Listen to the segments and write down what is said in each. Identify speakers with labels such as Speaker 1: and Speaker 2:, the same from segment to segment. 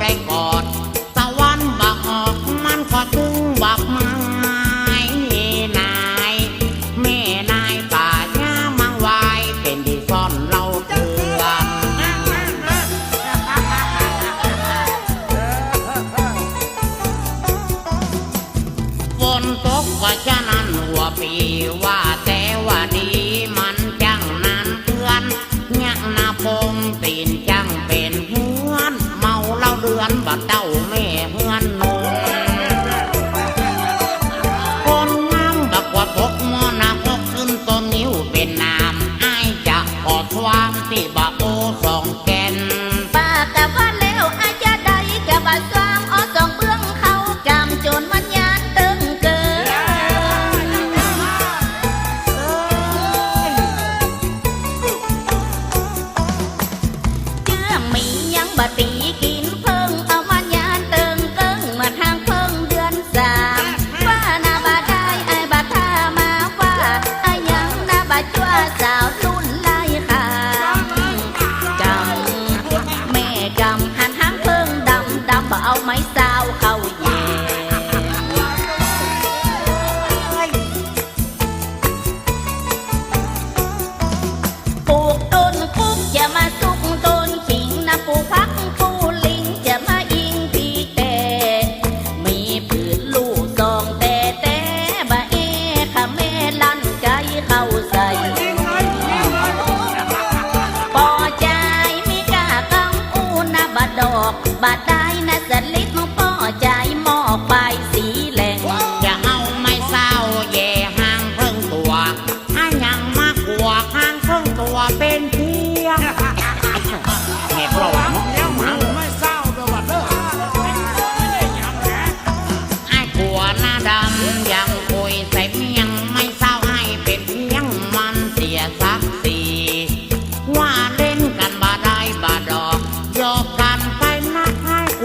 Speaker 1: ได้กอ
Speaker 2: ดตะ
Speaker 1: วันบักออกมันขอถึงบักไม้นายแม่นายป่าย่ามังวายเป็นที่ซ่อนเราเตือนฝนตกว่าจะนั้นหัวปีว่า
Speaker 3: ชั่สาวรุ่นไล่ค่ะจำแม่กำหันหางเพิ่งดำดำบ่เอาไม้สาวเข้าหยิ บาดไ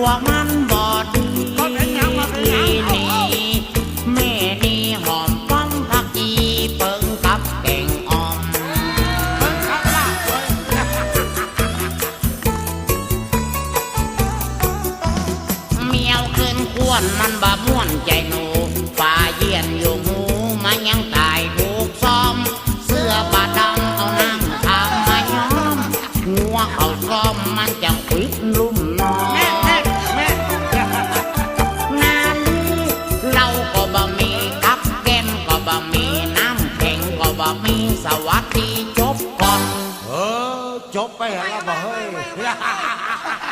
Speaker 3: ว
Speaker 1: กมันบอ
Speaker 2: ดดีดีแม่
Speaker 1: ดีหอมป้อมผักอีเปิงกับแกงอ่ม
Speaker 2: เว
Speaker 1: มียวขึ้นควนมันบาม่วนใจหนูป่าเยี่ยนอยู่หูมันยังตา
Speaker 2: 拜年了宝贝